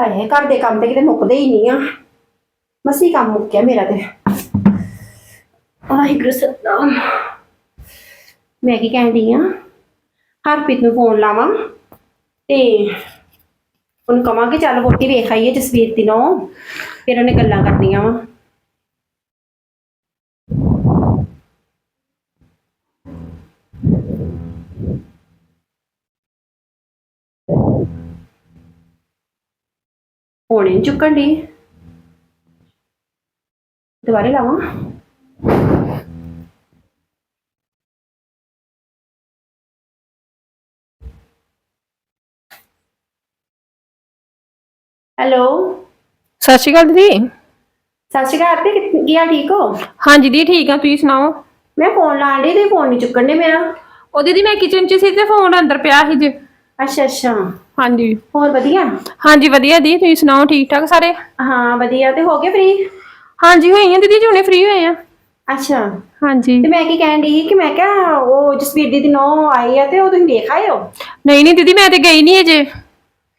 ਹਾਏ, ਘਰ ਦੇ ਕੰਮ ਤੇ ਕਿਤੇ ਮੁੱਕਦੇ ਹੀ ਨਹੀਂ ਆ। ਮਸੀ ਕੰਮ ਮੁੱਕਿਆ ਮੇਰਾ ਤੇ। ਵਾਹਿਗੁਰੂ ਸਤਨਾਮ। ਮੈਂ ਕੀ ਕਹਿੰਦੀ ਆ? ਹਰਪ੍ਰੀਤ ਨੂੰ ਫੋਨ ਲਾਵਾਂ ਤੇ ਉਹਨੂੰ ਕਵਾਂਗੇ ਚੱਲ ਵੋਟੀ ਵੇਖ ਆਈਏ ਜਸਵੀਰ ਦੀ ਨੂੰ ਫਿਰ ਉਹਨੇ ਗੱਲਾਂ ਕਰਨੀਆਂ ਵਾ। ਫੋਨ ਹੀ ਨੀ ਚੁੱਕਣ ਦੀ ਦੁਬਾਰੇ ਲਾਵਾਂ। ਹੈਲੋ। ਸਤਿ ਸ਼੍ਰੀ ਅਕਾਲ ਦੀਦੀ। ਸਤਿ ਸ਼੍ਰੀ ਅਕਾਲ ਤੇ ਕੀ ਹਾਲ ਠੀਕ ਹੋ? ਹਾਂਜੀ ਦੀ ਠੀਕ ਆ ਤੁਸੀਂ ਸੁਣਾਓ? ਮੈਂ ਫੋਨ ਲਾਣ ਡਈ ਤੇ ਫੋਨ ਨਹੀਂ ਚੁੱਕਣ ਦੇ ਮੇਰਾ। ਉਹ ਦੀਦੀ ਮੈਂ ਕਿਚਨ 'ਚ ਸੀ ਤੇ ਫੋਨ ਅੰਦਰ ਪਿਆ ਸੀ ਜੇ। ਅੱਛਾ ਅੱਛਾ। ਹਾਂਜੀ। ਹੋਰ ਵਧੀਆ? ਹਾਂਜੀ ਵਧੀਆ ਦੀ ਤੁਸੀਂ ਸੁਣਾਓ ਠੀਕ ਠਾਕ ਸਾਰੇ? ਹਾਂ ਵਧੀਆ। ਤੇ ਹੋ ਗਏ ਫ੍ਰੀ ਹਾਂਜੀ ਹੋਈ ਆ ਦੀਦੀ ਜੁਨੇ ਫ੍ਰੀ ਹੋਏ ਆ। ਅੱਛਾ। ਹਾਂਜੀ। ਤੇ ਮੈਂ ਕੀ ਕਹਿਣ ਦੀ ਕਿ ਮੈਂ ਕਿਹਾ ਉਹ ਜਸਵੀਰ ਦੀ ਨੋ ਆਈ ਆ ਤੇ ਉਹ ਤੁਸੀਂ ਵੇਖ ਆਏ ਹੋ? ਨਹੀਂ ਨਹੀਂ ਦੀਦੀ ਮੈਂ ਤੇ ਗਈ ਨਹੀਂ ਅਜੇ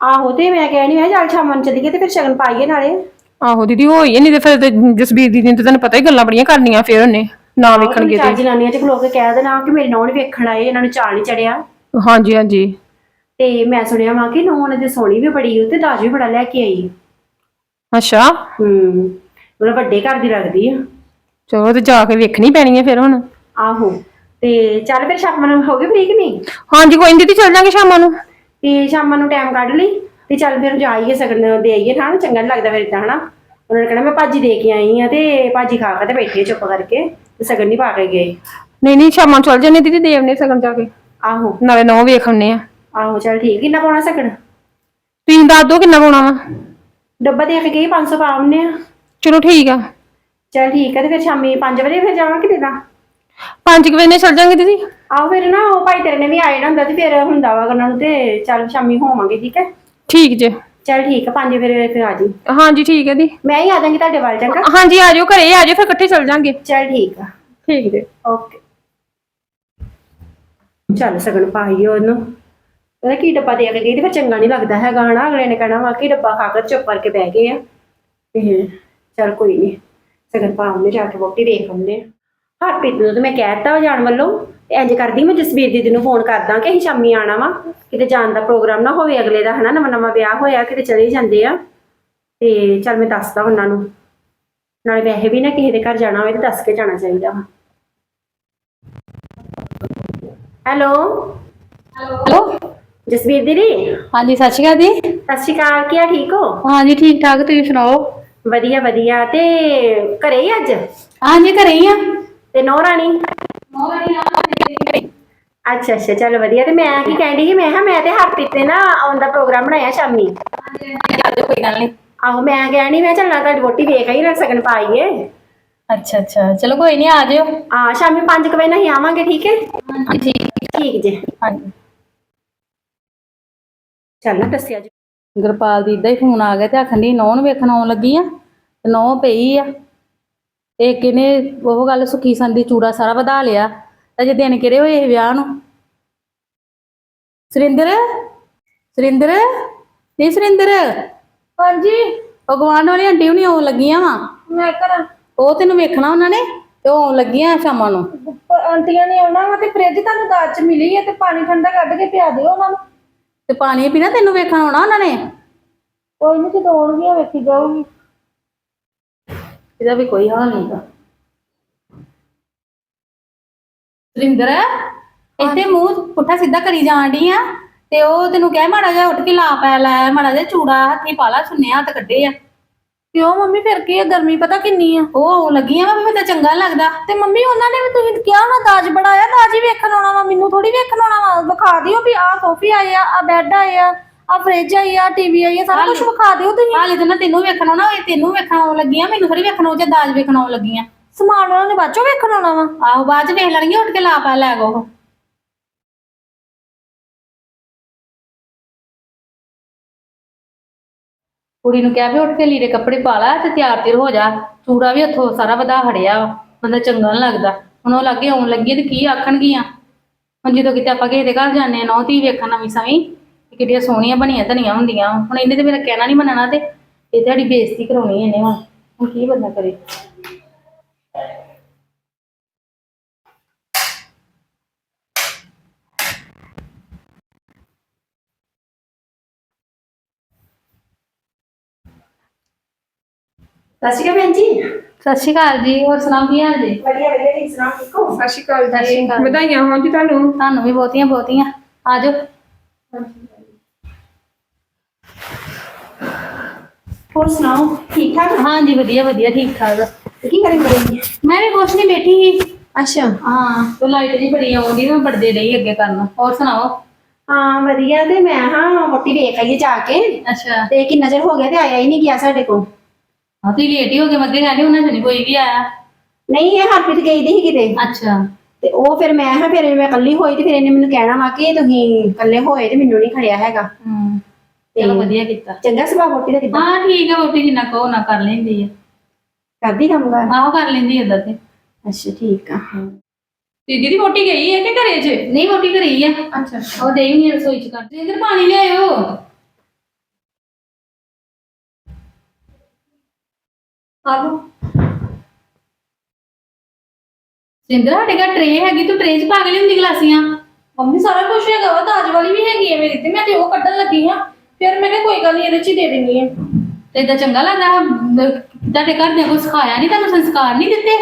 ਆਹੋ ਤੇ ਮੈਂ ਕਹਿਣੀ ਕਿਹਾ ਚੱਲ ਸ਼ਾਮਾਂ ਨੂੰ ਚੱਲੀਏ ਤੇ ਫਿਰ ਸ਼ਗਨ ਪਾਈਏ ਨਾਲੇ। ਆਹੋ ਦੀਦੀ ਹੋਈ ਆ ਨਹੀਂ ਤੇ ਫਿਰ ਤੇ ਜਸਬੀਰ ਦੀਦੀ ਨੇ ਤਾਂ ਤੁਹਾਨੂੰ ਪਤਾ ਹੀ ਗੱਲਾਂ ਬੜੀਆਂ ਕਰਨੀਆਂ ਫਿਰ ਉਹਨੇ ਨਾ ਵੇਖਣਗੇ ਚਾਰ ਤੇ। ਜਨਾਨੀਆਂ ਚ ਖਲੋ ਕੇ ਕਹਿ ਦੇਣਾ ਕਿ ਮੇਰੇ ਨੌਂ ਨੀ ਵੇਖਣ ਆਏ ਇਹਨਾਂ ਨੂੰ ਚਾਲ ਨਹੀਂ ਚੜਿਆ। ਹਾਂਜੀ ਹਾਂਜੀ। ਤੇ ਮੈਂ ਸੁਣਿਆ ਵਾ ਕਿ ਨੌਂ ਉਹਨਾਂ ਦੀ ਸੋਹਣੀ ਵੀ ਬੜੀ ਉਹ ਤੇ ਦਾਜ ਵੀ ਬੜਾ ਲੈ ਕੇ ਆਈ ਅੱਛਾ। ਹੂੰ ਮਤਲਬ ਵੱਡੇ ਘਰ ਦੀ ਲੱਗਦੀ ਆ। ਚਲੋ ਤੇ ਜਾ ਕੇ ਵੇਖਣੀ ਪੈਣੀ ਹੈ ਫਿਰ ਹੁਣ। ਆਹੋ ਤੇ ਚੱਲ ਫਿਰ ਸ਼ਾਮਾਂ ਨੂੰ ਹੋ ਗਈ ਫ੍ਰੀ ਕਿ ਨਹੀਂ? ਹਾਂਜੀ ਕੋਈ ਨੀ ਦੀਦੀ ਚੱਲ ਜਾਾਂਗੇ ਸ਼ਾਮਾਂ ਨੂੰ। ਤੇ ਸ਼ਾਮਾਂ ਨੂੰ ਟਾਈਮ ਕੱਢ ਲਈ ਤੇ ਚੱਲ ਫਿਰ ਜਾਈਏ ਸਗਨ ਦੇ ਆਈਏ ਨਾ ਚੰਗਾ ਨੀ ਲੱਗਦਾ ਫਿਰ ਇਦਾਂ ਹਨਾ? ਉਹਨਾਂ ਨੇ ਕਹਿਣਾ ਮੈਂ ਭਾਜੀ ਦੇ ਕੇ ਆਈ ਆ ਤੇ ਭਾਜੀ ਖਾ ਕੇ ਤੇ ਬੈਠੇ ਚੁੱਪ ਕਰਕੇ ਤੇ ਸਗਨ ਨਹੀਂ ਪਾ ਕੇ ਗਏ। ਨਹੀਂ ਨਹੀਂ ਸ਼ਾਮਾਂ ਨੂੰ ਚੱਲ ਜਾਂਦੇ ਦੀਦੀ ਦੇਵ ਨੇ ਸਗਨ ਜਾ ਕੇ। ਆਹੋ। ਨਾਲੇ ਨੌ ਵੇਖ ਆਉਂਦੇ ਆ। ਆਹੋ ਚੱਲ ਠੀਕ। ਕਿੰਨਾ ਪਾਉਣਾ ਸਗਨ ਤੁਸੀਂ ਦੱਸ ਦਿਓ ਕਿੰਨਾ ਪਾਉਣਾ ਵਾ। ਡੱਬਾ ਦੇ ਕੇ ਗਈ 500 ਪਾ ਆਉਂਦੇ ਆ। ਚਲੋ ਠੀਕ ਆ। ਚੱਲ ਠੀਕ ਹੈ ਤੇ ਫਿਰ ਸ਼ਾਮੀ 5 ਵਜੇ ਫਿਰ ਜਾਵਾਂਗੇ ਕਿਦਾਂ 5 ਵਜੇ ਨੇ ਚੱਲ ਜਾਾਂਗੇ ਦੀਦੀ। ਆਹੋ ਫਿਰ ਨਾ ਉਹ ਭਾਈ ਤੇਰੇ ਨੇ ਵੀ ਆਏ ਨਾ ਹੁੰਦਾ ਤੇ ਫਿਰ ਹੁੰਦਾ ਵਾ ਉਹਨਾਂ ਨੂੰ ਤੇ ਚੱਲ ਸ਼ਾਮੀ ਹੋਵਾਂਗੇ ਠੀਕ ਹੈ ਠੀਕ ਜੇ। ਚੱਲ ਠੀਕ ਹੈ 5 ਵਜੇ ਫਿਰ ਆ ਜੀ। ਹਾਂਜੀ ਠੀਕ ਹੈ ਦੀ। ਮੈਂ ਹੀ ਆ ਜਾਵਾਂਗੀ ਤੁਹਾਡੇ ਵੱਲ ਚੰਗਾ? ਹਾਂਜੀ ਆ ਜਾਓ ਘਰੇ ਆ ਜਾਓ ਫਿਰ ਇਕੱਠੇ ਚੱਲ ਜਾਾਂਗੇ। ਚੱਲ ਠੀਕ ਆ। ਠੀਕ ਜੇ। ਓਕੇ। ਚੱਲ ਸਗਣ ਪਾਈਏ ਉਹਨੂੰ। ਉਹਦਾ ਕੀ ਡੱਬਾ ਦੇ ਕੇ ਗਈ ਤੇ ਫਿਰ ਚੰਗਾ ਨਹੀਂ ਲੱਗਦਾ ਹੈਗਾ, ਹਨਾ? ਅਗਲੇ ਨੇ ਕਹਿਣਾ ਵਾ ਕਿ ਡੱਬਾ ਖਾ ਕੇ ਚੁੱਪ ਕਰਕੇ ਬਹਿ ਗਏ ਆ। ਤੇ ਚੱਲ ਕੋਈ ਨਹੀਂ, ਸਗਨ ਪਾ ਜਾ ਕੇ ਵੋਟੀ ਵੇਖ ਆਉਂਦੇ ਹਰਪ੍ਰੀਤ ਨੂੰ ਤੇ ਮੈਂ ਕਹਿਤਾ ਜਾਣ ਵੱਲੋਂ, ਤੇ ਇੰਜ ਕਰਦੀ ਮੈਂ ਜਸਵੀਰ ਦੀਦੀ ਨੂੰ ਫੋਨ ਕਰਦਾ ਕਿ ਅਸੀਂ ਸ਼ਾਮੀ ਆਣਾ ਵਾ, ਕਿਤੇ ਜਾਣ ਦਾ ਪ੍ਰੋਗਰਾਮ ਨਾ ਹੋਵੇ ਅਗਲੇ ਦਾ, ਹਨਾ? ਨਵਾਂ ਨਵਾਂ ਵਿਆਹ ਹੋਇਆ, ਕਿਤੇ ਚਲੇ ਜਾਂਦੇ ਆ। ਤੇ ਚੱਲ ਮੈਂ ਦੱਸਦਾ ਉਹਨਾਂ ਨੂੰ। ਨਾਲੇ ਵੈਸੇ ਵੀ ਨਾ ਕਿਸੇ ਦੇ ਘਰ ਜਾਣਾ ਹੋਵੇ ਤਾਂ ਦੱਸ ਕੇ ਜਾਣਾ ਚਾਹੀਦਾ ਵਾ। ਹੈਲੋ? ਹੈਲੋ? ਜਸਵੀਰ ਦੀਦੀ? ਹਾਂਜੀ ਸਤਿ ਸ਼੍ਰੀ ਅਕਾਲ ਜੀ। ਸਤਿ ਸ਼੍ਰੀ ਅਕਾਲ ਕੀ ਆ ਠੀਕ ਹੋ? ਹਾਂਜੀ ਠੀਕ ਠਾਕ ਤੁਸੀਂ ਸੁਣਾਓ? ਵਧੀਆ ਵਧੀਆ। ਤੇ ਘਰੇ ਹੀ ਅੱਜ? ਹਾਂਜੀ ਘਰੇ ਹੀ ਆ। ਤੇ ਨੌ ਰਾਣੀ? ਅੱਛਾ ਅੱਛਾ ਚੱਲ ਵਧੀਆ। ਤੇ ਮੈਂ ਕੀ ਕਹਿੰਦੀ ਸੀ ਮੈਂ ਕਿਹਾ ਮੈਂ ਤੇ ਹਰਪ੍ਰੀਤ ਨੇ ਨਾ ਆਉਣ ਦਾ ਪ੍ਰੋਗਰਾਮ ਬਣਾਇਆ ਸ਼ਾਮੀ। ਕੋਈ ਗੱਲ ਨਹੀਂ। ਆਹੋ ਮੈਂ ਕਹਿਣੀ ਮੈਂ ਚੱਲਣਾ ਤੁਹਾਡੀ ਵੋਟੀ ਵੇਖ ਆਈ ਨਾ ਸਗਨ ਪਾਈਏ ਅੱਛਾ ਅੱਛਾ ਚਲੋ ਕੋਈ ਨਹੀਂ ਆ ਜਿਓ। ਆ ਸ਼ਾਮੀ 5 ਵਜੇ ਨਹੀਂ ਆਵਾਂਗੇ ਠੀਕ ਹੈ? ਠੀਕ। ਠੀਕ ਜੇ। ਹਾਂਜੀ। ਚੱਲ ਨਾ ਦੱਸਿਆ ਜੀ। ਗੁਰਪਾਲ ਦੀ ਇਦਾਂ ਹੀ ਫੋਨ ਆ ਗਿਆ ਤੇ ਆਖਣ ਦੀ ਨੌਂ ਨੂੰ ਵੇਖਣ ਆਉਣ ਲੱਗੀ ਆ ਤੇ ਨੌਂ ਪਈ ਆ। ਤੇ ਕਿਨੇ ਉਹ ਗੱਲ ਸੁਖੀ ਸੰਦੀ ਚੂੜਾ ਸਾਰਾ ਵਧਾ ਲਿਆ ਅਜੇ ਦਿਨ ਕਿਹੜੇ ਹੋਏ ਇਹ ਵਿਆਹ ਨੂੰ? ਸੁਰਿੰਦਰ? ਸੁਰਿੰਦਰ? ਨਹੀਂ ਸੁਰਿੰਦਰ? ਹਾਂਜੀ। ਭਗਵਾਨ ਵਾਲੀ ਆਂਟੀ ਹੁਣੀ ਆਉਣ ਲੱਗੀਆਂ ਵਾ। ਮੈਂ ਕਰਾਂ ਉਹ ਤੈਨੂੰ ਵੇਖਣਾ ਉਹਨਾਂ ਨੇ ਤੇ ਉਹ ਆਉਣ ਲੱਗੀਆਂ ਸ਼ਾਮਾਂ ਨੂੰ। ਆਂਟੀਆਂ ਨੇ ਆਉਣਾ ਵਾ ਤੇ ਫ੍ਰਿਜ ਤੁਹਾਨੂੰ ਦਾਜ ਚ ਮਿਲੀ ਹੈ ਤੇ ਪਾਣੀ ਠੰਡਾ ਕੱਢ ਕੇ ਪਿਆ ਦਿਓ ਉਹਨਾਂ ਨੂੰ। ਤੇ ਪਾਣੀ ਪੀਣਾ ਤੈਨੂੰ ਵੇਖਣ ਆਉਣਾ ਉਹਨਾਂ ਨੇ? ਕੋਈ ਨਹੀਂ ਜਦੋਂ ਆਉਣਗੀਆਂ ਵੇਖੀ ਜਾਊਗੀ। ਇਹਦਾ ਵੀ ਕੋਈ ਹਾਲ ਨਹੀਂਗਾ ਸੁਰਿੰਦਰ ਇੱਥੇ ਮੂੰਹ ਪੁੱਠਾ ਸਿੱਧਾ ਕਰੀ ਜਾਣ ਡਈ ਆ ਤੇ ਉਹ ਤੈਨੂੰ ਕਹਿ ਮਾੜਾ ਜਿਹਾ ਉੱਠ ਕੇ ਲਾ ਪੈ ਲੈ ਮਾੜਾ ਜਿਹਾ ਚੂੜਾ ਹੱਥੀ ਪਾ ਲਾ ਸੁੰਨੇ ਹੱਥ ਕੱਢੇ ਆ। ਕਿਉਂ ਮੰਮੀ ਫਿਰ ਕੀ ਹੈ ਗਰਮੀ ਪਤਾ ਕਿੰਨੀ ਆ? ਉਹ ਲੱਗੀਆਂ ਵਾ ਮੈਨੂੰ ਤਾਂ ਚੰਗਾ ਲੱਗਦਾ। ਤੇ ਮੰਮੀ ਉਹਨਾਂ ਨੇ ਵੀ ਤੁਸੀਂ ਕਿਹਾ ਨਾ ਦਾਜ ਬੜਾਇਆ ਦਾਜ ਹੀ ਵੇਖਣ ਆਉਣਾ ਵਾ ਮੈਨੂੰ ਥੋੜੀ ਵੇਖਣ ਆਉਣਾ ਵਾ। ਵਿਖਾ ਦਿਓ ਵੀ ਆਹ ਸੋਫੀ ਆਏ ਆ ਆ ਬੈੱਡ ਆਏ ਆ ਆ ਫ੍ਰਿਜ ਆਈ ਆ ਟੀਵੀ ਆਈ ਆ ਸਾਰਾ ਕੁਝ ਵਿਖਾ ਦਿਓ ਤੁਸੀਂ। ਹਾਲੇ ਤਾਂ ਨਾ ਤੈਨੂੰ ਵੇਖਣ ਆਉਣਾ ਇਹ ਤੈਨੂੰ ਵੇਖਣ ਆਉਣ ਲੱਗੀਆਂ ਮੈਨੂੰ ਥੋੜੀ ਵੇਖਣ ਆਉ ਜਾਂ ਦਾਜ ਵੇਖਣ ਆਉਣ ਲੱਗੀਆਂ। ਸਮਾਨ ਉਹਨਾਂ ਨੇ ਬਾਅਦੋਂ ਵੇਖਣ ਆਉਣਾ ਵਾ। ਆਹੋ ਬਾਅਦ ਚ ਵੇਖ ਲੈਣਗੀਆਂ ਉੱਠ ਕੇ ਲਾ ਪੈ ਲੈ ਗੋ ਕੁੜੀ ਨੂੰ ਕਿਹਾ ਵੀ ਉੱਠ ਕੇ ਲੀੜੇ ਕੱਪੜੇ ਪਾ ਲੈ ਤੇ ਤਿਆਰ ਤਿਰ ਹੋ ਜਾ। ਚੂੜਾ ਵੀ ਉੱਥੋਂ ਸਾਰਾ ਵਧਾ ਹੜਿਆ ਵਾ, ਬੰਦਾ ਚੰਗਾ ਨੀ ਲੱਗਦਾ। ਹੁਣ ਉਹ ਲੱਗੇ ਆਉਣ ਲੱਗੀ ਤੇ ਕੀ ਆਖਣਗੀਆਂ? ਹੁਣ ਜਦੋਂ ਕਿਤੇ ਆਪਾਂ ਕਿਸੇ ਦੇ ਘਰ ਜਾਂਦੇ ਆ, ਨੌ ਤੀ ਵੇਖਣ ਨਵੀਂ ਸਵੀਂ ਕਿੱਡੀਆਂ ਸੋਹਣੀਆਂ ਬਣੀਆਂ ਧਨੀਆਂ ਹੁੰਦੀਆਂ ਵਾਂ। ਹੁਣ ਇਹਨੇ ਤੇ ਮੇਰਾ ਕਹਿਣਾ ਨਹੀਂ ਮੰਨਣਾ ਤੇ, ਇਹ ਤੁਹਾਡੀ ਬੇਇੱਜ਼ਤੀ ਕਰਾਉਣੀ ਇਹਨੇ ਹੁਣ। ਹੁਣ ਕੀ ਬੰਦਾ ਕਰੇ? ਸਤਿ ਸ਼੍ਰੀ ਅਕਾਲ ਭੈਣ ਜੀ। ਸਤਿ ਸ਼੍ਰੀ ਅਕਾਲ ਜੀ ਹੋਰ ਸੁਣਾਓ ਕੀ ਹਾਲ ਜੀ? ਵਧੀਆ ਵਧੀਆ ਠੀਕ ਸੁਣਾਓ ਠੀਕ ਹੋ? ਸਤਿ ਸ਼੍ਰੀ ਅਕਾਲ ਸਤਿ ਸ਼੍ਰੀ ਅਕਾਲ। ਵਧਾਈਆਂ ਹੋਣ ਜੀ ਤੁਹਾਨੂੰ? ਤੁਹਾਨੂੰ ਵੀ ਬਹੁਤੀਆਂ ਬਹੁਤੀਆਂ। ਆ ਜਾਓ। ਹੋਰ ਸੁਣਾਓ ਠੀਕ ਠਾਕ? ਹਾਂਜੀ ਵਧੀਆ ਵਧੀਆ ਠੀਕ ਠਾਕ। ਕੀ ਕਰੀ ਬੜੀ ਮੈਂ ਵੀ ਕੁਛ ਨਹੀਂ ਬੈਠੀ ਸੀ। ਅੱਛਾ। ਹਾਂ ਤੇ ਲਾਈਟ ਜੀ ਬੜੀ ਆਉਂਦੀ ਮੈਂ ਪਰਦੇ ਰਹੀ ਅੱਗੇ ਕਰਨ। ਹੋਰ ਸੁਣਾਓ? ਹਾਂ ਵਧੀਆ ਤੇ ਮੈਂ ਹਾਂ ਮੋਟੀ ਵੇਖ ਆਈਏ ਜਾ ਕੇ। ਅੱਛਾ। ਤੇ ਕਿੰਨਾ ਚਿਰ ਹੋ ਗਿਆ ਤੇ ਆਇਆ ਹੀ ਨਹੀਂ ਗਿਆ ਸਾਡੇ ਕੋਲ। ਹਾਂ ਤੁਸੀਂ ਲੇਟ ਹੀ ਹੋ ਗਏ ਮੈਂ ਅੱਗੇ ਕਹਿੰਦੀ ਉਹਨਾਂ ਚ ਨਹੀਂ ਕੋਈ ਵੀ ਆਇਆ? ਨਹੀਂ ਇਹ ਹਰਪ੍ਰੀਤ ਗਈ ਦੀ ਸੀ ਕਿਤੇ। ਅੱਛਾ। ਤੇ ਉਹ ਫਿਰ ਮੈਂ ਹਾਂ ਫਿਰ ਮੈਂ ਇਕੱਲੀ ਹੋਈ ਤੇ ਫਿਰ ਇਹਨੇ ਮੈਨੂੰ ਕਹਿਣਾ ਵਾ ਕਿ ਤੁਸੀਂ ਇਕੱਲੇ ਹੋਏ ਤੇ ਮੈਨੂੰ ਨਹੀਂ ਖੜਿਆ ਹੈਗਾ। ਹੂੰ। ਚਲੋ ਵਧੀਆ ਕੀਤਾ। ਚੰਗਾ ਸੁਭਾਅ ਮੋਟੀ ਦਾ ਕਿੱਦਾਂ? ਹਾਂ ਠੀਕ ਹੈ ਵੋਟੀ ਜਿੰਨਾ ਕਹੋ ਨਾ ਕਰ ਲੈਂਦੀ ਹੈ ਕਰਦੀ ਕੰਮ ਕਰ? ਆਹੋ ਕਰ ਲੈਂਦੀ ਏਦਾਂ ਤੇ। ਅੱਛਾ ਠੀਕ ਆ। ਦੀਦੀ ਦੀ ਵੋਟੀ ਗਈ ਹੈ ਕਿ ਘਰੇ ਜੇ? ਨਹੀਂ ਵੋਟੀ ਘਰੇ ਆ। ਅੱਛਾ ਉਹ ਦੇਈ ਨਹੀਂ ਰਸੋਈ ਚ ਕਰ ਜਿੰਦਰ ਪਾਣੀ ਲਿਆਇਓ। ਆਲੋ ਸਿੰਦਰ, ਸਾਡੇ ਘਰ ਟਰੇ ਹੈਗੀ, ਤੂੰ ਟਰੇ ਚ ਪਾ ਕੇ ਲਿਆਉਂਦੀ ਗਲਾਸੀਆਂ? ਮੰਮੀ, ਸਾਰਾ ਕੁਝ ਹੈਗਾ ਵਾ ਦਾਜ ਵਾਲੀ ਵੀ ਹੈਗੀ ਹੈ ਮੇਰੀ, ਤੇ ਮੈਂ ਤੇ ਉਹ ਕੱਢਣ ਲੱਗੀ ਹਾਂ। ਫਿਰ ਮੈਂ ਕਿਹਾ, ਕੋਈ ਗੱਲ ਨਹੀਂ ਇਹਦੇ ਚ ਹੀ ਦੇ ਦਿੰਨੀ ਆ। ਤੇ ਏਦਾਂ ਚੰਗਾ ਲੱਗਦਾ ਅਹ ਤੁਹਾਡੇ ਘਰ ਦੇ ਕੋਈ ਸਿਖਾਇਆ ਨਹੀਂ ਤੁਹਾਨੂੰ ਸੰਸਕਾਰ ਨਹੀਂ ਦਿੱਤੇ?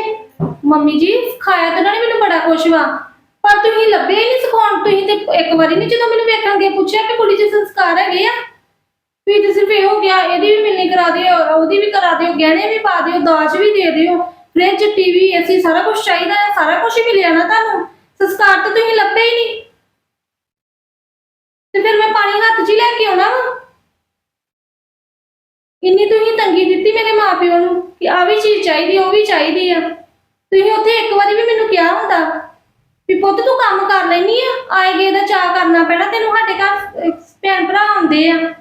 ਮੰਮੀ ਜੀ, ਸਿਖਾਇਆ ਤਾਂ ਉਹਨਾਂ ਨੇ ਮੈਨੂੰ ਬੜਾ ਕੁਛ ਵਾ, ਪਰ ਤੁਸੀਂ ਲੱਭੇ ਹੀ ਨਹੀਂ ਸਿਖਾਉਣ, ਤੁਸੀਂ ਤੇ ਇੱਕ ਵਾਰੀ ਨਹੀਂ ਜਦੋਂ ਮੈਨੂੰ ਵੇਖਾਂਗੇ ਪੁੱਛਿਆ ਕਿ ਕੁੜੀ ਚ ਸੰਸਕਾਰ ਹੈਗੇ ਆ? ਤੁਸੀਂ ਤੇ ਸਿਰਫ ਇਹੋ ਗਿਆ, ਇਹਦੀ ਵੀ ਮਿਲਣੀ ਕਰਾ ਦਿਓ, ਉਹਦੀ ਵੀ ਕਰਾ ਦਿਓ, ਗਹਿਣੇ ਵੀ ਪਾ ਦਿਓ, ਦਾਜ ਵੀ ਦੇ ਦਿਓ। ਫ੍ਰਿਜ ਟੀਵੀ ਅਸੀਂ ਸਾਰਾ ਕੁਝ ਚਾਹੀਦਾ ਹੈ, ਸਾਰਾ ਕੁਝ ਹੀ ਮਿਲਿਆ ਨਾ ਤੁਹਾਨੂੰ। ਸੰਸਕਾਰ ਤਾਂ ਤੁਸੀਂ ਲੱਭੇ ਹੀ ਨਹੀਂ। ਤੇ ਫਿਰ ਮੈਂ ਪਾਣੀ ਹੱਥ 'ਚ ਹੀ ਲੈ ਕੇ ਆਉਣਾ ਵਾ। ਇੰਨੀ ਤੁਸੀਂ ਤੰਗੀ ਦਿੱਤੀ ਮੇਰੇ ਮਾਪਿਓ ਨੂੰ ਕਿ ਆ ਵੀ ਚੀਜ਼ ਚਾਹੀਦੀ, ਉਹ ਵੀ ਚਾਹੀਦੀ ਆ। ਤੁਸੀਂ ਉੱਥੇ ਇੱਕ ਵਾਰੀ ਵੀ ਮੈਨੂੰ ਕਿਹਾ ਹੁੰਦਾ ਵੀ ਪੁੱਤ ਤੂੰ ਕੰਮ ਕਰ ਲੈਣੀ ਆ ਆਏ ਗਏ ਦਾ ਚਾਹ ਕਰਨਾ ਪੈਣਾ, ਤੈਨੂੰ ਸਾਡੇ ਘਰ ਭੈਣ ਭਰਾ ਆਉਂਦੇ ਆ।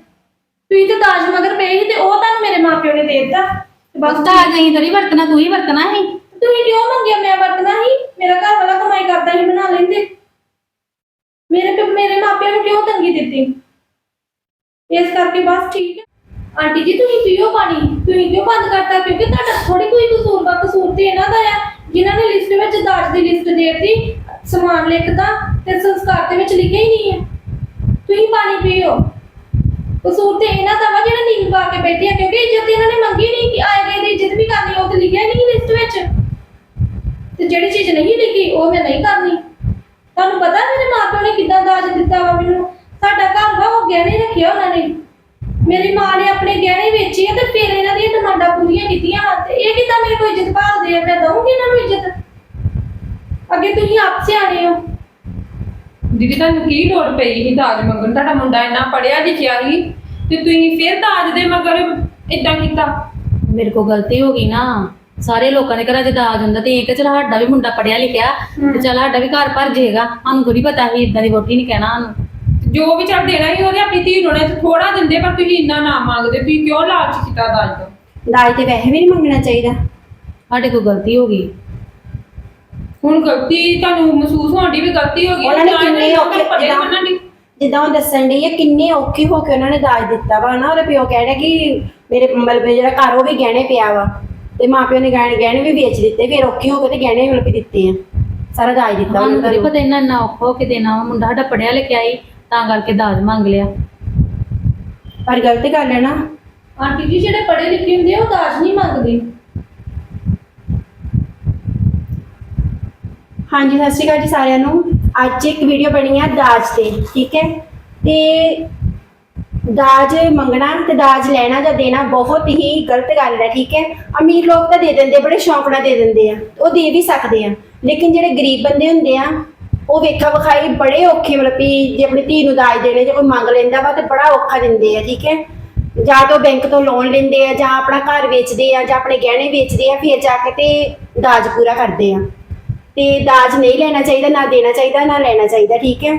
ਤੁਸੀਂ ਤੇ ਦਾਜ ਮਗਰ ਪਏ ਸੀ ਤੇ ਉਹ ਤੁਹਾਨੂੰ ਮੇਰੇ ਮਾਪਿਓ ਨੇ ਦੇ ਦਿੱਤਾ। ਤੇ ਬਸ ਬਸ ਤਾਂ ਨਹੀਂ ਤੇਰੀ ਵਰਤਣਾ ਤੂੰ ਹੀ ਵਰਤਣਾ ਸੀ। ਤੁਸੀਂ ਕਿਉਂ ਮੰਗਿਆ? ਮੈਂ ਵਰਤਣਾ ਸੀ। ਮੇਰਾ ਘਰ ਵਾਲਾ ਕਮਾਈ ਕਰਦਾ ਸੀ ਬਣਾ ਲੈਂਦੇ। ਮੇਰੇ ਪਿ- ਮੇਰੇ ਮਾਪਿਆਂ ਨੂੰ ਕਿਉਂ ਤੰਗੀ ਦਿੱਤੀ? ਇਸ ਕਰਕੇ ਬਸ ਠੀਕ ਹੈ। ਆਂਟੀ ਜੀ ਤੁਸੀਂ ਪੀਓ ਪਾਣੀ। ਤੁਸੀਂ ਕਿਉਂ ਬੰਦ ਕਰਤਾ? ਕਿਉਂਕਿ ਤੁਹਾਡਾ ਥੋੜੀ ਕੋਈ ਕਸੂਰ ਵਾ ਕਸੂਰ ਤੇ ਇਹਨਾਂ ਦਾ ਆ। ਜਿਨ੍ਹਾਂ ਨੇ ਲਿਸਟ ਵਿੱਚ ਦਾਜ ਦੀ ਲਿਸਟ ਦੇਤੀ ਸਮਾਨ ਲਿਖਦਾ ਤੇ ਸੰਸਕਾਰ ਦੇ ਵਿੱਚ ਲਿਖਿਆ ਹੀ ਨਹੀਂ ਹੈ। ਤੁਸੀਂ ਪਾਣੀ ਪੀਓ। ਕਸੂਰ ਤੇ ਇਹਨਾਂ ਦਾ ਵਾ ਜਿਹੜਾ ਨੀਂਦ ਪਾ ਕੇ ਬੈਠੇ ਆ, ਕਿਉਂਕਿ ਇੱਜ਼ਤ ਇਹਨਾਂ ਨੇ ਮੰਗੀ ਨਹੀਂ ਕਿ ਆਏ ਗਏ ਦੀ ਇੱਜ਼ਤ ਵੀ ਕਰਨੀ ਉਹ ਤੇ ਲਿਖਿਆ ਨਹੀਂ ਲਿਸਟ ਵਿੱਚ। ਤੇ ਜਿਹੜੀ ਚੀਜ਼ ਨਹੀਂ ਲਿਖੀ, ਉਹ ਮੈਂ ਨਹੀਂ ਕਰਨੀ। ਤੁਹਾਨੂੰ ਪਤਾ ਮੇਰੇ ਮਾਪਿਆਂ ਨੇ ਕਿੱਦਾਂ ਦਾਜ ਦਿੱਤਾ ਵਾ ਮੈਨੂੰ? ਸਾਡਾ ਘਰ ਵਾ, ਉਹ ਗਹਿਣੇ ਰੱਖਿਆ ਉਹਨਾਂ ਨੇ। ਮੇਰੀ ਮਾਂ ਨੇ ਆਪਣੇ ਗਹਿਣੇ ਵੇਚੇ ਤੇ ਫਿਰ ਇਹਨਾਂ ਦੀਆਂ ਡਿਮਾਂਡਾਂ ਪੂਰੀਆਂ ਕੀਤੀਆਂ ਤੇ ਇਹ ਕਿੱਦਾਂ ਮੇਰੇ ਕੋਲ ਇੱਜ਼ਤ ਭਾਲਦੇ ਆ? ਮੈਂ ਦਊਂਗੀ ਇਹਨਾਂ ਨੂੰ ਇੱਜ਼ਤ? ਅੱਗੇ ਤੁਸੀਂ ਆਪ ਸਿਆਣੇ ਹੋ। ਦੀਦੀ, ਤੁਹਾਨੂੰ ਕੀ ਲੋੜ ਪਈ ਸੀ ਦਾਜ ਮੰਗਣ? ਤੁਹਾਡਾ ਮੁੰਡਾ ਇੰਨਾ ਪੜਿਆ ਲਿਖਿਆ ਸੀ। ਤੇ ਤੁਸੀਂ ਫਿਰ ਦਾਜ ਦੇ ਮਗਰ ਇਦਾਂ ਕੀਤਾ। ਮੇਰੇ ਕੋਲ ਗਲਤੀ ਹੋ ਗਈ ਨਾ। ਸਾਰੇ ਲੋਕਾਂ ਦੇ ਘਰਾਂ 'ਚ ਦਾਜ ਹੁੰਦਾ ਤੇ ਇਹ ਕਿ ਚਲ ਸਾਡਾ ਵੀ ਮੁੰਡਾ ਪੜਿਆ ਲਿਖਿਆ ਤੇ ਚਲ ਸਾਡਾ ਵੀ ਘਰ ਭਰ ਜਾਏਗਾ ਸਾਨੂੰ ਥੋੜੀ ਪਤਾ ਸੀ ਇਦਾਂ ਦੀ ਵੋਟੀ ਨਹੀਂ ਕਹਿਣਾ ਸਾਨੂੰ। ਜੋ ਵੀ ਚੱਲ ਦੇਣਾ ਸੀ ਉਹਦੇ ਆਪਣੀ ਧੀ ਨੂੰ ਨੇ ਥੋੜਾ ਦਿੰਦੇ ਪਰ ਤੁਸੀਂ ਇੰਨਾ ਨਾ ਮੰਗਦੇ ਤੁਸੀਂ ਕਿਉਂ ਲਾਲਚ ਕੀਤਾ ਦਾਜ ਦਾ? ਦਾਜ ਤੇ ਵੈਸੇ ਵੀ ਨਹੀਂ ਮੰਗਣਾ ਚਾਹੀਦਾ। ਸਾਡੇ ਕੋਲ ਗਲਤੀ ਹੋ ਗਈ। ਹੁਣ ਗਲਤੀ ਤੁਹਾਨੂੰ ਮਹਿਸੂਸ ਹੋਣ ਦੀ ਵੀ ਗਲਤੀ ਹੋ ਗਈ ਉਹਨਾਂ ਨੇ ਹੀ ਕਿੰਨੇ ਔਖੇ ਜਿੱਦਾਂ- ਜਿੱਦਾਂ ਉਹ ਦੱਸਣ ਡਈ ਆ ਕਿੰਨੇ ਔਖੇ ਹੋ ਕੇ ਉਹਨਾਂ ਨੇ ਦਾਜ ਦਿੱਤਾ ਵਾ ਨਾ ਉਹਦੇ ਪਿਓ ਕਹਿ ਕਿ ਮੇਰੇ ਮਤਲਬ ਜਿਹੜਾ ਘਰ ਉਹ ਵੀ ਗਹਿਣੇ ਪਿਆ ਵਾ। ਤੇ ਮਾਪਿਓ ਨੇ ਗਹਿਣੇ ਗਹਿਣੇ ਵੀ ਵੇਚ ਦਿੱਤੇ ਫਿਰ ਔਖੇ ਹੋ ਕੇ ਤੇ ਗਹਿਣੇ ਵੀ ਮਤਲਬ ਕਿ ਦਿੱਤੇ ਆ। ਸਾਰਾ ਦਾਜ ਦਿੱਤਾ ਸਾਨੂੰ ਉਹਨਾਂ ਥੋੜੀ ਨੇ ਪਤਾ ਇੰਨਾ ਇੰਨਾ ਔਖਾ ਹੋ ਕੇ ਦੇਣਾ ਵਾ। ਮੁੰਡਾ ਸਾਡਾ ਪੜਿਆ ਲਿਖਿਆ ਸੀ ਤਾਂ ਕਰਕੇ ਦਾਜ ਮੰਗ ਲਿਆ। ਪਰ ਗਲਤ ਗੱਲ ਹੈ ਨਾ। ਆਂਟੀ ਜੀ ਜਿਹੜੇ ਪੜ੍ਹੇ ਲਿਖੇ ਹੁੰਦੇ ਆ ਉਹ ਦਾਜ ਨਹੀਂ ਮੰਗਦੇ। ਹਾਂਜੀ ਸਤਿ ਸ਼੍ਰੀ ਅਕਾਲ ਜੀ ਸਾਰਿਆਂ ਨੂੰ। ਅੱਜ ਇੱਕ ਵੀਡੀਓ ਬਣੀ ਹੈ ਦਾਜ ਤੇ, ਠੀਕ ਹੈ? ਤੇ ਦਾਜ ਮੰਗਣਾ ਤੇ ਦਾਜ ਲੈਣਾ ਜਾਂ ਦੇਣਾ ਬਹੁਤ ਹੀ ਗਲਤ ਗੱਲ ਹੈ, ਠੀਕ ਹੈ? ਅਮੀਰ ਲੋਕ ਤਾਂ ਦੇ ਦਿੰਦੇ, ਬੜੇ ਸ਼ੌਂਕ ਨਾਲ ਦੇ ਦਿੰਦੇ ਆ, ਉਹ ਦੇ ਵੀ ਸਕਦੇ ਆ। ਲੇਕਿਨ ਜਿਹੜੇ ਗਰੀਬ ਬੰਦੇ ਹੁੰਦੇ ਆ, ਉਹ ਵੇਖਾ ਵਿਖਾਈ ਬੜੇ ਔਖੇ, ਮਤਲਬ ਵੀ ਜੇ ਆਪਣੀ ਧੀ ਨੂੰ ਦਾਜ ਦੇਣੇ, ਜੇ ਕੋਈ ਮੰਗ ਲੈਂਦਾ ਵਾ ਤੇ ਬੜਾ ਔਖਾ ਦਿੰਦੇ ਆ, ਠੀਕ ਹੈ? ਜਾਂ ਤਾਂ ਬੈਂਕ ਤੋਂ ਲੋਨ ਲੈਂਦੇ ਆ ਜਾਂ ਆਪਣਾ ਘਰ ਵੇਚਦੇ ਆ ਜਾਂ ਆਪਣੇ ਗਹਿਣੇ ਵੇਚਦੇ ਆ, ਫਿਰ ਜਾ ਕੇ ਤੇ ਦਾਜ ਪੂਰਾ ਕਰਦੇ ਆ। ਤੇ ਦਾਜ ਨਹੀਂ ਲੈਣਾ ਚਾਹੀਦਾ ਨਾ ਦੇਣਾ ਚਾਹੀਦਾ ਨਾ ਲੈਣਾ ਚਾਹੀਦਾ ਠੀਕ ਹੈ?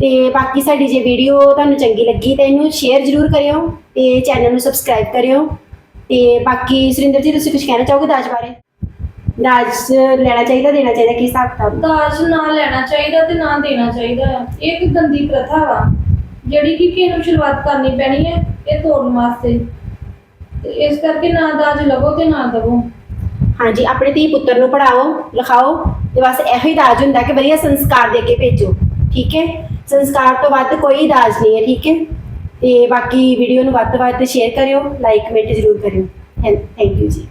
ਤੇ ਬਾਕੀ ਸਾਡੀ ਜੇ ਵੀਡੀਓ ਤੁਹਾਨੂੰ ਚੰਗੀ ਲੱਗੀ ਤਾਂ ਇਹਨੂੰ ਸ਼ੇਅਰ ਜ਼ਰੂਰ ਕਰਿਓ ਤੇ ਚੈਨਲ ਨੂੰ ਸਬਸਕ੍ਰਾਈਬ ਕਰਿਓ। ਤੇ ਬਾਕੀ ਸੁਰਿੰਦਰ ਜੀ ਤੁਸੀਂ ਕੁਝ ਕਹਿਣਾ ਚਾਹੋਗੇ ਦਾਜ ਬਾਰੇ? ਦਾਜ ਲੈਣਾ ਚਾਹੀਦਾ ਦੇਣਾ ਚਾਹੀਦਾ ਕਿਸ ਹਿਸਾਬ ਕਿਤਾਬ? ਦਾਜ ਨਾ ਲੈਣਾ ਚਾਹੀਦਾ ਤੇ ਨਾ ਦੇਣਾ ਚਾਹੀਦਾ ਆ। ਇਹ ਇੱਕ ਗੰਦੀ ਪ੍ਰਥਾ ਵਾ। ਜਿਹੜੀ ਕਿ ਕਿਸੇ ਨੂੰ ਸ਼ੁਰੂਆਤ ਕਰਨੀ ਪੈਣੀ ਹੈ ਇਹ ਤੋੜਨ ਵਾਸਤੇ। ਤੇ ਇਸ ਕਰਕੇ ਨਾ ਦਾਜ ਲਵੋ ਤੇ ਨਾ ਦਵੋ। ਹਾਂਜੀ ਆਪਣੇ ਧੀ ਪੁੱਤਰ ਨੂੰ ਪੜਾਓ ਲਿਖਾਓ। ਤੇ ਬਸ ਇਹੋ ਹੀ ਦਾਜ ਹੁੰਦਾ ਕਿ ਵਧੀਆ ਸੰਸਕਾਰ ਦੇ ਕੇ ਭੇਜੋ, ਠੀਕ ਹੈ? ਸੰਸਕਾਰ ਤੋਂ ਵੱਧ ਕੋਈ ਦਾਜ ਨਹੀਂ ਹੈ, ਠੀਕ ਹੈ? ਤੇ ਬਾਕੀ ਵੀਡੀਓ ਨੂੰ ਵੱਧ ਤੋਂ ਵੱਧ ਸ਼ੇਅਰ ਕਰਿਓ ਲਾਈਕ ਕਮੈਂਟ ਜ਼ਰੂਰ ਕਰਿਓ। ਥੈਂਕ ਯੂ ਜੀ।